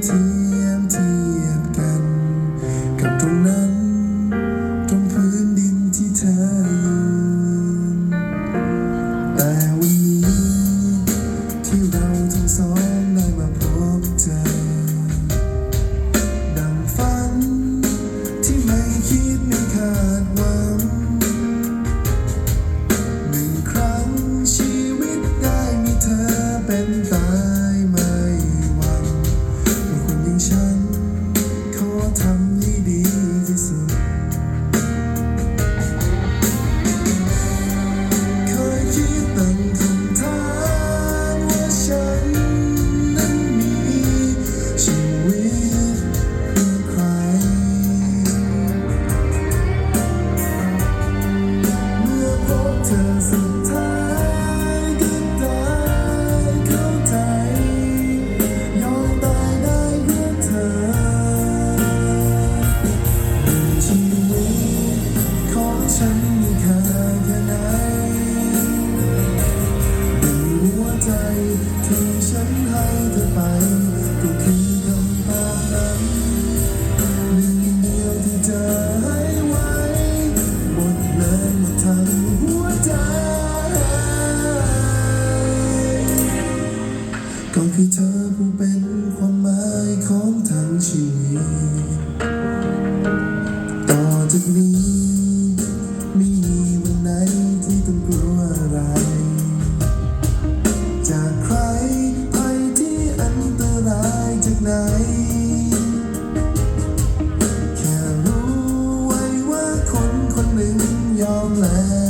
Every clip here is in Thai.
empty, empty. ฉันให้เธอไปก็คือคำตอบนั้นหนึ่งเดียวที่เธอให้ไวหมดแรงมดทั้หัวใจ ก็คืเธอ แค่รู้ไว้ว่าคนคนหนึ่งยอมแล้ว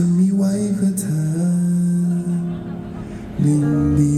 จะมีไว้เพื่อเธอหนึ่งเดียว